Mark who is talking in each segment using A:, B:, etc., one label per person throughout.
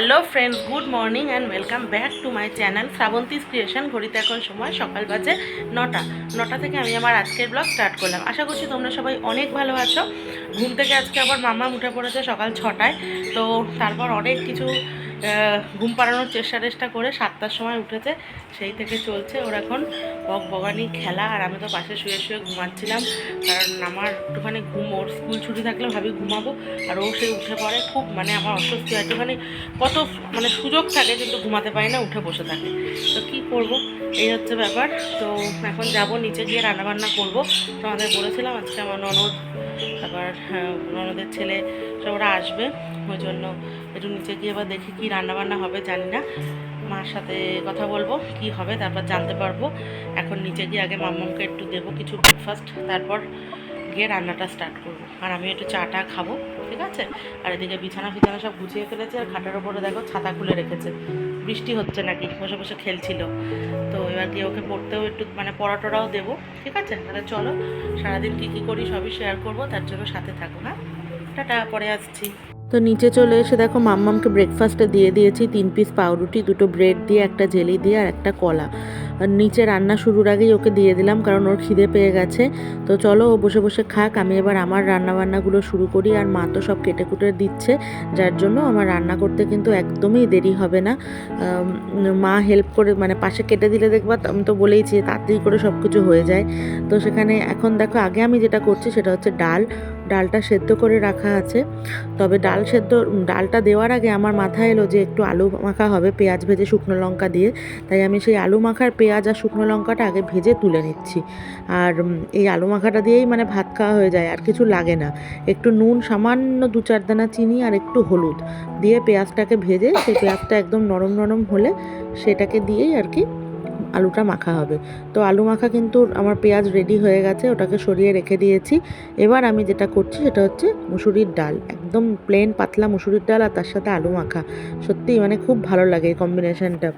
A: Hello friends, good morning and welcome back to my channel Srabanti's creation. ঘড়িতে এখন সময় সকাল বাজে নটা। নটা থেকে আমি আমার আজকের ব্লগ স্টার্ট করলাম। আশা করছি তোমরা সবাই অনেক ভালো আছো। ঘুম থেকে আজকে আবার মামা উঠে পড়েছে সকাল ছটায়। তো তারপর অনেক কিছু ঘুম পাড়ানোর চেষ্টা টেষ্টা করে সাতটার সময় উঠেছে সেই থেকে চলছে। ওর এখন বক বগানি খেলা আর আমি তো পাশে শুয়ে শুয়ে ঘুমাচ্ছিলাম কারণ আমার একটুখানি ঘুম ওর স্কুল ছুটি থাকলে ভাবি ঘুমাবো আর ও সে উঠে পড়ে খুব মানে আমার অস্বস্তি হয় একটুখানি কত মানে সুযোগ থাকে কিন্তু ঘুমাতে পারি না উঠে বসে থাকে। তো কী করব? এই হচ্ছে ব্যাপার। তো এখন যাব নিচে গিয়ে রান্নাবান্না করব। তোমাদের বলেছিলাম আজকে আমার ননদ তারপর হ্যাঁ, ননদের ছেলে সব ওরা আসবে ওই জন্য একটু নিচে গিয়ে এবার দেখি কী রান্নাবান্না হবে, জানি না। মার সাথে কথা বলব, কি হবে, তারপর জানতে পারব। এখন নিচে গিয়ে আগে মাম্মামকে একটু দেবো কিছু ব্রেকফাস্ট তারপর গিয়ে রান্নাটা স্টার্ট করব। আর আমি একটু চাটা খাব, ঠিক আছে? আর এদিকে বিছানা ফিছানা সব গুছিয়ে ফেলেছে, আর খাটার ওপরে দেখো ছাতা খুলে রেখেছে। বৃষ্টি হচ্ছে নাকি, বসে বসে খেলছিল। তো এবার গিয়ে ওকে পড়তেও একটু মানে পড়াটোরাও দেবো, ঠিক আছে? তাহলে চলো, সারাদিন কী কী করি সবই শেয়ার করব, তার জন্য সাথে থাকো হ্যাঁ? টাটা, পরে আসছি। তো নিচে চলে এসে দেখো মাম্মামকে ব্রেকফাস্টে দিয়ে দিয়েছি। তিন পিস পাউরুটি, দুটো ব্রেড দিয়ে, একটা জেলি দিয়ে আর একটা কলা। আর নিচে রান্না শুরুর আগেই ওকে দিয়ে দিলাম কারণ ওর খিদে পেয়ে গেছে। তো চলো ও বসে বসে খাক, আমি এবার আমার রান্না বান্নাগুলো শুরু করি আর মা তো সব কেটে কুটে দিচ্ছে, যার জন্য আমার রান্না করতে কিন্তু একদমই দেরি হবে না। মা হেল্প করে মানে পাশে কেটে দিলে দেখবা আমি তো বলেইছি, তাড়াতাড়ি করে সব কিছু হয়ে যায়। তো সেখানে এখন দেখো আগে আমি যেটা করছি সেটা হচ্ছে ডাল ডালটা সেদ্ধ করে রাখা আছে। তবে ডাল সেদ্ধ, ডালটা দেওয়ার আগে আমার মাথায় এলো যে একটু আলু মাখা হবে, পেঁয়াজ ভেজে শুকনো লঙ্কা দিয়ে। তাই আমি সেই আলু মাখার পেঁয়াজ আর শুকনো লঙ্কাটা আগে ভেজে তুলে নিচ্ছি। আর এই আলু মাখাটা দিয়েই মানে ভাত খাওয়া হয়ে যায়, আর কিছু লাগে না। একটু নুন, সামান্য দু চার দানা চিনি আর একটু হলুদ। দিয়ে পেঁয়াজটাকে ভেজে সেই পেঁয়াজটা একদম নরম নরম হলে সেটাকে দিয়েই আর কি আলুটা মাখা হবে। তো আলু মাখা কিন্তু আমার পেঁয়াজ রেডি হয়ে গেছে, ওটাকে সরিয়ে রেখে দিয়েছি। এবার আমি যেটা করছি সেটা হচ্ছে মুসুরির ডাল, একদম প্লেন পাতলা মুসুরির ডাল আর তার সাথে আলু মাখা। সত্যিই মানে খুব ভালো লাগে এই কম্বিনেশনটা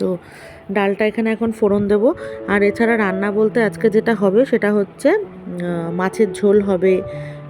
A: তো ডালটা এখানে এখন ফোড়ন দেব। আর এছাড়া রান্না বলতে আজকে যেটা হবে সেটা হচ্ছে মাছের ঝোল হবে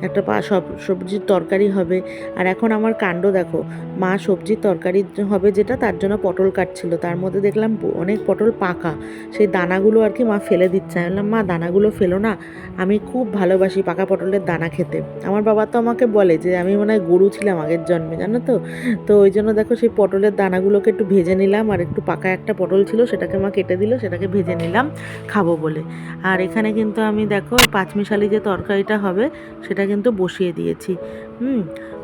A: একটা পা সব সবজির তরকারি হবে। আর এখন আমার কাণ্ড দেখো। মা সবজির তরকারি হবে যেটা, তার জন্য পটল কাটছিল। তার মধ্যে দেখলাম অনেক পটল পাকা। সেই দানাগুলো আর কি মা ফেলে দিচ্ছে। আমি বললাম, মা, দানাগুলো ফেলো না। আমি খুব ভালোবাসি পাকা পটলের দানা খেতে। আমার বাবা তো আমাকে বলে যে, আমি মনে হয় গরু ছিলাম আগের জন্মে, জানো তো? তো ওই জন্য দেখো সেই পটলের দানাগুলোকে একটু ভেজে নিলাম। আর একটু পাকা একটা পটল ছিল, সেটাকে মা কেটে দিল, সেটাকে ভেজে নিলাম, খাব বলে। আর এখানে কিন্তু আমি দেখো পাঁচমিশালি যে তরকারিটা হবে, সেটা কিন্তু বসিয়ে দিয়েছি। হুম,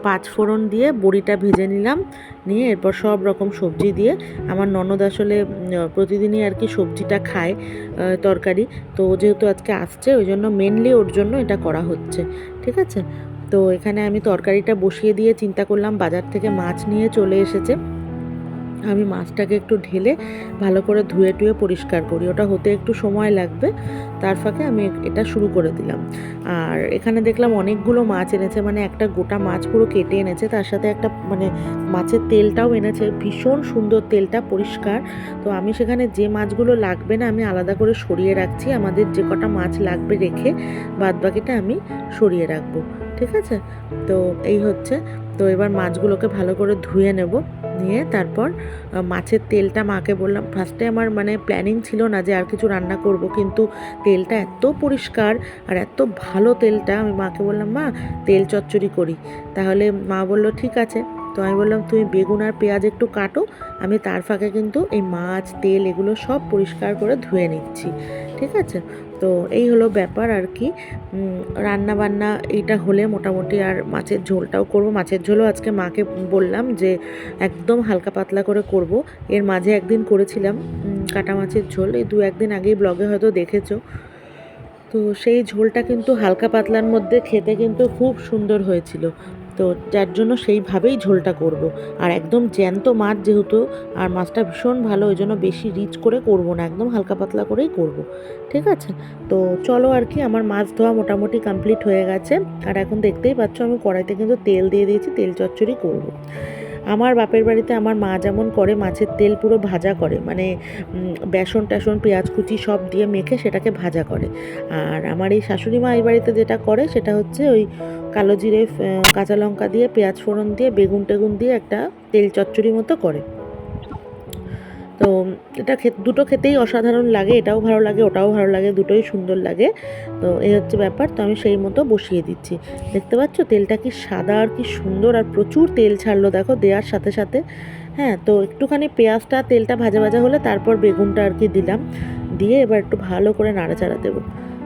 A: পাঁচ ফোড়ন দিয়ে বড়িটা ভেজে নিলাম। নিয়ে এরপর সব রকম সবজি দিয়ে আমার ননদ আসলে প্রতিদিনই আর কি সবজিটা খায় তরকারি। তো যেহেতু আজকে আসছে, ওই জন্য মেনলি ওর জন্য এটা করা হচ্ছে। ঠিক আছে? তো এখানে আমি তরকারিটা বসিয়ে দিয়ে চিন্তা করলাম, বাজার থেকে মাছ নিয়ে চলে এসেছে। আমি মাছটাকে একটু ঢেলে ভালো করে ধুয়ে টুয়ে পরিষ্কার করি। ওটা হতে একটু সময় লাগবে। তার ফাঁকে আমি এটা শুরু করে দিলাম। আর এখানে দেখলাম অনেকগুলো মাছ এনেছে মানে একটা গোটা মাছ পুরো কেটে এনেছে। তার সাথে একটা মানে মাছের তেলটাও এনেছে। ভীষণ সুন্দর তেলটা, পরিষ্কার। তো আমি সেখানে যে মাছগুলো লাগবে না, আমি আলাদা করে সরিয়ে রাখছি। আমাদের যে কটা মাছ লাগবে রেখে বাদ বাকিটা আমি সরিয়ে রাখব। ঠিক আছে? তো এই হচ্ছে। তো এবার মাছগুলোকে ভালো করে ধুয়ে নেব। নিয়ে তারপর মাছের তেলটা মাকে বললাম ফার্স্টে আমার মানে প্ল্যানিং ছিল না যে আর কিছু রান্না করব, কিন্তু তেলটা এত পরিষ্কার আর এত ভালো তেলটা। আমি মাকে বললাম, মা, তেল চচ্চড়ি করি। তাহলে মা বলল, ঠিক আছে। তো আমি বললাম, তুমি বেগুন আর পেঁয়াজ একটু কাটো, আমি তার ফাঁকে কিন্তু এই মাছ, তেল এগুলো সব পরিষ্কার করে ধুয়ে নিচ্ছি। ঠিক আছে? তো এই হলো ব্যাপার আর কি। রান্না বান্না এইটা হলে মোটামুটি আর মাছের ঝোলটাও করব। মাছের ঝোলও আজকে মাকে বললাম যে, একদম হালকা পাতলা করে করব। এর মাঝে একদিন করেছিলাম কাটা মাছের ঝোল। এই দু একদিন আগেই ব্লগে হয়তো দেখেছ। তো সেই ঝোলটা কিন্তু হালকা পাতলার মধ্যে খেতে কিন্তু খুব সুন্দর হয়েছিল। তো যার জন্য সেইভাবেই ঝোলটা করব। আর একদম জ্যান্ত মাছ যেহেতু, আর মাছটা ভীষণ ভালো, ওই জন্য বেশি রিচ করে করব না, একদম হালকা পাতলা করেই করব। ঠিক আছে? তো চলো আর কি, আমার মাছ ধোয়া মোটামুটি কমপ্লিট হয়ে গেছে। আর এখন দেখতেই পাচ্ছ আমি কড়াইতে কিন্তু তেল দিয়ে দিয়েছি, তেল চচ্চড়ি করব। আমার বাপের বাড়িতে আমার মা যেমন করে, মাছের তেল পুরো ভাজা করে মানে বেসন টেসন পেঁয়াজ কুচি সব দিয়ে মেখে সেটাকে ভাজা করে। আর আমার এই শাশুড়ি মা এই বাড়িতে যেটা করে সেটা হচ্ছে ওই কালো জিরে কাঁচা লঙ্কা দিয়ে, পেঁয়াজ ফোড়ন দিয়ে, বেগুন টেগুন দিয়ে একটা তেল চচ্চড়ি মতো করে। এটা দুটো খেতেই অসাধারণ লাগে, এটাও ভালো লাগে, ওটাও ভালো লাগে, দুটোই সুন্দর লাগে। তো এই হচ্ছে ব্যাপার, তো আমি সেই মতো বসিয়ে দিচ্ছি। দেখতে পাচ্ছ? তেলটা কি সাদা আর কি সুন্দর, আর প্রচুর তেল ছাড়লো, দেখো, দেওয়ার সাথে সাথে। হ্যাঁ তো একটুখানি পেঁয়াজটা, তেলটা ভাজা ভাজা হলে তারপর বেগুনটা আর কি দিলাম। দিয়ে এবার একটু ভালো করে নাড়াচাড়া দেবো।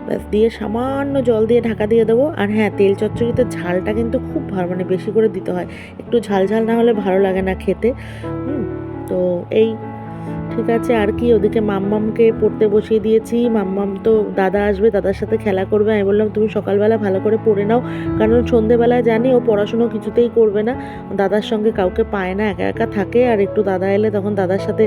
A: ব্যাস, দিয়ে সামান্য জল দিয়ে ঢাকা দিয়ে দেবো। আর হ্যাঁ তেল চচ্চড়িতে ঝালটা কিন্তু খুব ভালো মানে বেশি করে দিতে হয়। একটু ঝাল ঝাল না হলে ভালো লাগে না খেতে। হুম, তো এই ঠিক আছে, আর কি? ওদিকে মাম্মামকে পড়তে বসিয়ে দিয়েছি। মাম্মাম তো দাদা আসবে, দাদার সাথে খেলা করবে। আমি বললাম, তুমি সকালবেলা ভালো করে পড়ে নাও। কারণ সন্ধেবেলায় জানি ও পড়াশুনো কিছুতেই করবে না। দাদার সঙ্গে কাউকে পায় না, একা একা থাকে। আর একটু দাদা এলে তখন দাদার সাথে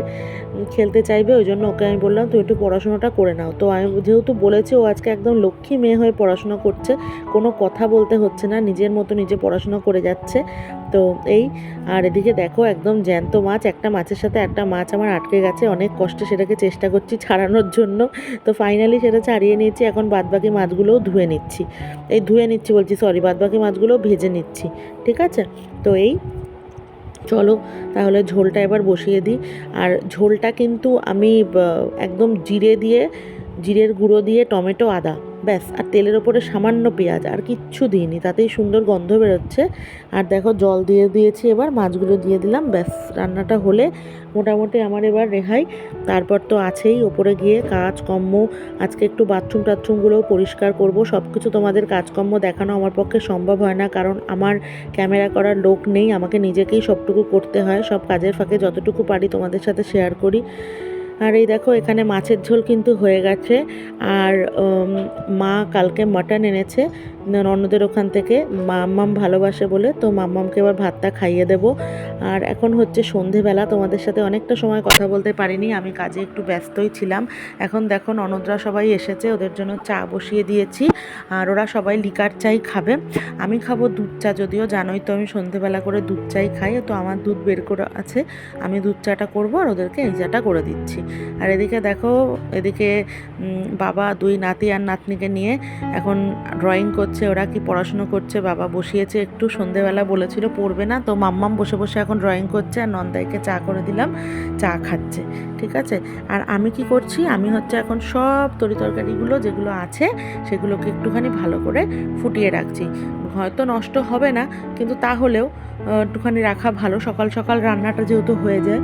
A: খেলতে চাইবে। ওই জন্য ওকে আমি বললাম, তুমি একটু পড়াশোনাটা করে নাও। তো আমি যেহেতু বলেছি, ও আজকে একদম লক্ষ্মী মেয়ে হয়ে পড়াশোনা করছে। কোনো কথা বলতে হচ্ছে না, নিজের মতো নিজে পড়াশোনা করে যাচ্ছে। তো এই, আর এদিকে দেখো, একদম জ্যান্ত মাছ। একটা মাছের সাথে একটা মাছ আমার আটকে গেছে। অনেক কষ্টে সেটাকে চেষ্টা করছি ছাড়ানোর জন্য। তো ফাইনালি সেটা ছাড়িয়ে নিয়েছি, এখন বাদবাকি মাছগুলোও ধুয়ে নিচ্ছি। এই ধুয়ে নিচ্ছি বলছি সরি বাদবাকি মাছগুলোও ভেজে নিচ্ছি, ঠিক আছে? তো এই, চলো তাহলে ঝোলটা এবার বসিয়ে দিই। আর ঝোলটা কিন্তু আমি একদম জিরে দিয়ে জিরের গুঁড়ো দিয়ে টমেটো, আদা, ব্যাস। আর তেলের ওপরে সামান্য পেঁয়াজ। আর কিচ্ছু দিইনি। তাতেই সুন্দর গন্ধ বেরোচ্ছে। আর দেখো, জল দিয়ে দিয়েছি এবার। মাছগুলো দিয়ে দিলাম। ব্যাস, রান্নাটা হলে মোটামুটি আমার এবার রেহাই। তারপর তো আছেই। ওপরে গিয়ে কাজকর্ম। আজকে একটু বাথরুম টাথরুমগুলোও পরিষ্কার করব। সব কিছু তোমাদের কাজকর্ম দেখানো আমার পক্ষে সম্ভব হয় না। কারণ আমার ক্যামেরা করার লোক নেই। আমাকে নিজেকেই সবটুকু করতে হয়। সব কাজের ফাঁকে যতটুকু পারি তোমাদের সাথে শেয়ার করি। আর এই দেখো, এখানে মাছের ঝোল কিন্তু হয়ে গেছে। আর মা কালকে মাটন এনেছে অন্যদের ওখান থেকে। মাম্মাম ভালোবাসে বলে, তো মাম্মামকে এবার ভাতটা খাইয়ে দেব। আর এখন হচ্ছে সন্ধেবেলা, তোমাদের সাথে অনেকটা সময় কথা বলতে পারিনি, আমি কাজে একটু ব্যস্তই ছিলাম। এখন দেখো, ননদরা সবাই এসেছে, ওদের জন্য চা বসিয়ে দিয়েছি, আর ওরা সবাই লিকার চাই খাবে। আমি খাব দুধ চা যদিও, জানোই তো আমি সন্ধেবেলা করে দুধ চাই খাই, তো আমার দুধ বের করে আছে, আমি দুধ চাটা করব আর ওদেরকে এই চাটা করে দিচ্ছি। আর এদিকে দেখো, এদিকে বাবা, দুই নাতি আর নাতনিকে নিয়ে এখন ড্রয়িং করছে, ওরা কি পড়াশুনো করছে, বাবা বসিয়েছে একটু, সন্ধেবেলা বলেছিল পড়বে না, তো মাম্মাম বসে বসে এখন ড্রয়িং করছে আর নন্দাইকে চা করে দিলাম, চা খাচ্ছে, ঠিক আছে? আর আমি কি করছি, আমি হচ্ছে এখন সব তরিতরকারিগুলো যেগুলো আছে, সেগুলোকে একটুখানি ভালো করে ফুটিয়ে রাখছি। হয়তো নষ্ট হবে না, কিন্তু তাহলেও একটুখানি রাখা ভালো, সকাল সকাল রান্নাটা যেহেতু হয়ে যায়।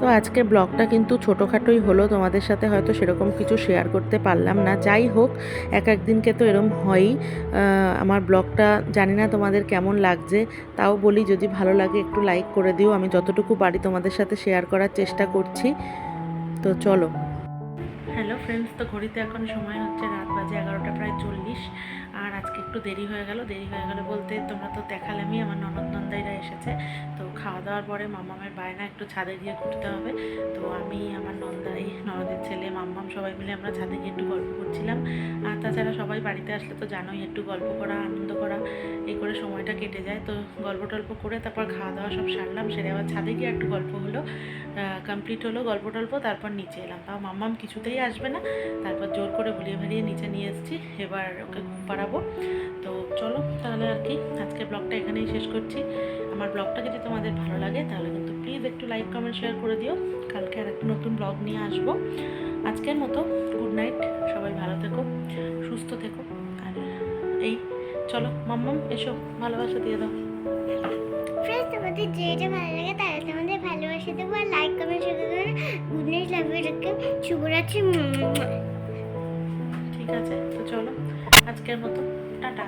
A: তো আজকে ব্লগটা কিন্তু ছোটোখাটোই হলো, তোমাদের সাথে হয়তো সেরকম কিছু শেয়ার করতে পারলাম না। যাই হোক, এক একদিনকে তো এরম হয়ই। আমার ব্লগটা জানি না তোমাদের কেমন লাগছে, তাও বলি যদি ভালো লাগে একটু লাইক করে দিও। আমি যতটুকু পারি তোমাদের সাথে শেয়ার করার চেষ্টা করছি। তো চলো। হ্যালো ফ্রেন্ডস তো ঘড়িতে এখন সময় হচ্ছে রাত বাজে এগারোটা, প্রায় চল্লিশ। আর আজকে একটু দেরি হয়ে গেল। দেরি হয়ে গেল বলতে তোমরা তো দেখালামই, আমার ননদ নন্দাইরা এসেছে। তো খাওয়া দাওয়ার পরে মাম্মামের বায়না একটু ছাদে গিয়ে ঘুরতে হবে। তো আমি, আমার নন্দাই ননদের ছেলে, মাম্মাম সবাই মিলে আমরা ছাদে গিয়ে একটু গল্প করছিলাম। আর তাছাড়া সবাই বাড়িতে আসলে তো জানোই, একটু গল্প করা, আনন্দ করা, এই করে সময়টা কেটে যায়। তো গল্প টল্প করে তারপর খাওয়া দাওয়া সব সারলাম, সেরে আবার ছাদে গিয়ে একটু গল্প হলো কমপ্লিট হলো, গল্প টল্প, তারপর নিচে এলাম। তাও মাম্মাম কিছুতেই আসবে না, তারপর জোর করে ভুলিয়ে ভালিয়ে নিচে নিয়ে এসেছি, এবার ওকে ঘুম পাড়াবো। তো চলো তাহলে আর কি আজকে ব্লগটা এখানেই শেষ করছি। আমার ব্লগটা যদি তোমাদের ভালো লাগে তাহলে কিন্তু প্লিজ একটু লাইক কমেন্ট শেয়ার করে দিও। কালকে আর একটা নতুন ব্লগ নিয়ে আসব। আজকের মতো গুড নাইট সবাই ভালো থেকো সুস্থ থেকো আর এই চলো মাম্মাম এসো ভালোবাসা দিয়ে দাও।
B: তোমাদের যেটা ভালো লাগে তারা তোমাদের ভালোবাসা দেবো আর লাইক কমেন্ট শেয়ার দেবো। গুড নাইট লাভ ইউ শুভরাত্রি
A: ঠিক আছে তো চলো আজকের মতো টাটা।